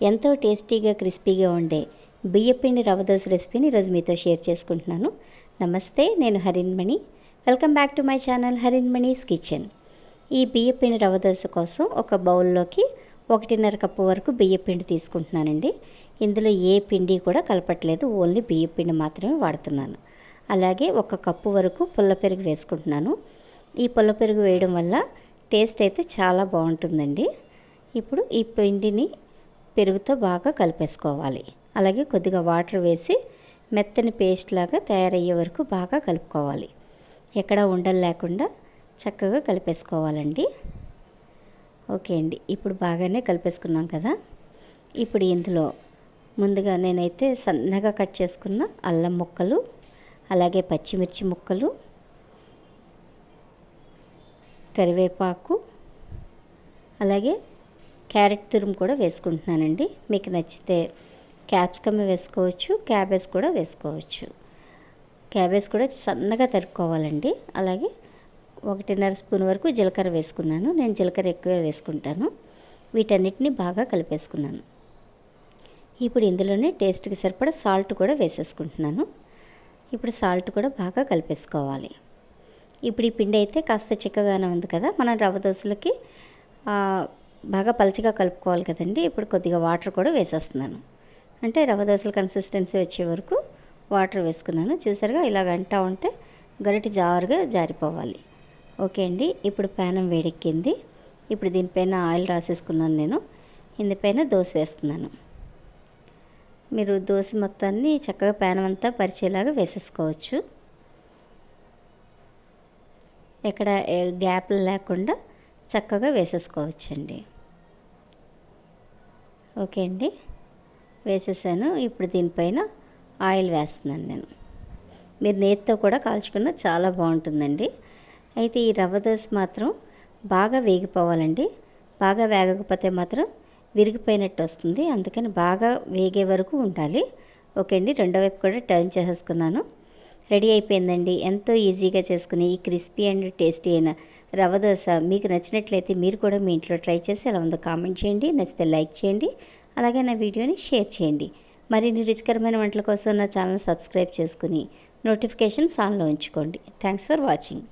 ఎంతో టేస్టీగా క్రిస్పీగా ఉండే బియ్యపిండి రవ్వ దోశ రెసిపీని ఈరోజు మీతో షేర్ చేసుకుంటున్నాను. నమస్తే నేను Harinmani welcome back to my channel Harinmani's kitchen. ఈ బియ్యపిండి రవ్వ దోశ కోసం ఒక బౌల్లోకి ఒకటిన్నర కప్పు వరకు బియ్యపిండి తీసుకుంటున్నానండి. ఇందులో ఏ పిండి కూడా కలపట్లేదు ఓన్లీ బియ్యపిండి మాత్రమే వాడుతున్నాను. అలాగే ఒక కప్పు వరకు పుల్ల పెరుగు వేసుకుంటున్నాను. ఈ పుల్ల పెరుగు వేయడం వల్ల టేస్ట్ అయితే చాలా బాగుంటుందండి. ఇప్పుడు ఈ పిండిని పెరుగుతో బాగా కలిపేసుకోవాలి. అలాగే కొద్దిగా వాటర్ వేసి మెత్తని పేస్ట్ లాగా తయారయ్యే వరకు బాగా కలుపుకోవాలి. ఎక్కడ ఉండలు లేకుండా చక్కగా కలిపేసుకోవాలండి. ఓకే అండి ఇప్పుడు బాగానే కలిపేసుకున్నాం కదా? ఇప్పుడు ఇందులో ముందుగా నేనైతే సన్నగా కట్ చేసుకున్న అల్లం ముక్కలు అలాగే పచ్చిమిర్చి ముక్కలు కరివేపాకు అలాగే క్యారెట్ తురుము కూడా వేసుకుంటున్నానండి. మీకు నచ్చితే క్యాప్సికమ్ వేసుకోవచ్చు క్యాబేజ్ కూడా వేసుకోవచ్చు. క్యాబేజ్ కూడా సన్నగా తరుక్కోవాలండి. అలాగే ఒకటిన్నర స్పూన్ వరకు జీలకర్ర వేసుకున్నాను. నేను జీలకర్ర ఎక్కువే వేసుకుంటాను. వీటన్నిటిని బాగా కలిపేసుకున్నాను. ఇప్పుడు ఇందులోనే టేస్ట్కి సరిపడా సాల్ట్ కూడా వేసేసుకుంటున్నాను. ఇప్పుడు సాల్ట్ కూడా బాగా కలిపేసుకోవాలి. ఇప్పుడు ఈ పిండి అయితే కాస్త చిక్కగానే ఉంది కదా. మనం రవ్వ దోశలకి బాగా పలచగా కలుపుకోవాలి కదండి. ఇప్పుడు కొద్దిగా వాటర్ కూడా వేసేస్తున్నాను. అంటే రవ్వ దోశల కన్సిస్టెన్సీ వచ్చే వరకు వాటర్ వేసుకున్నాను. చూసారుగా ఇలాగ అంటా ఉంటే గరిటి జారుగా జారిపోవాలి. ఓకే అండి. ఇప్పుడు పేనం వేడెక్కింది. ఇప్పుడు దీనిపైన ఆయిల్ రాసేసుకున్నాను నేను. ఇందుపైన దోశ వేస్తున్నాను. మీరు దోశ మొత్తాన్ని చక్కగా పేనం అంతా పరిచేలాగా వేసేసుకోవచ్చు. ఎక్కడ గ్యాప్లు లేకుండా చక్కగా వేసేసుకోవచ్చండి. ఓకే అండి. వేసేసాను. ఇప్పుడు దీనిపైన ఆయిల్ వేస్తున్నాను నేను. మీరు నేతితో కూడా కాల్చుకున్న చాలా బాగుంటుందండి. అయితే ఈ రవ్వ దోశ మాత్రం బాగా వేగిపోవాలండి. బాగా వేగకపోతే మాత్రం విరిగిపోయినట్టు వస్తుంది. అందుకని బాగా వేగే వరకు ఉండాలి. ఓకే అండి. రెండో వైపు కూడా టర్న్ చేసేసుకున్నాను. రెడీ అయిపోయిందండి. ఎంతో ఈజీగా చేసుకుని ఈ క్రిస్పీ అండ్ టేస్టీ అయిన రవ్వ దోశ మీకు నచ్చినట్లయితే మీరు కూడా మీ ఇంట్లో ట్రై చేసి ఎలా ఉందో కామెంట్ చేయండి. నచ్చితే లైక్ చేయండి. అలాగే నా వీడియోని షేర్ చేయండి. మరిన్ని రుచికరమైన వంటల కోసం నా ఛానల్ సబ్స్క్రైబ్ చేసుకుని నోటిఫికేషన్స్ ఆన్లో ఉంచుకోండి. Thanks for watching.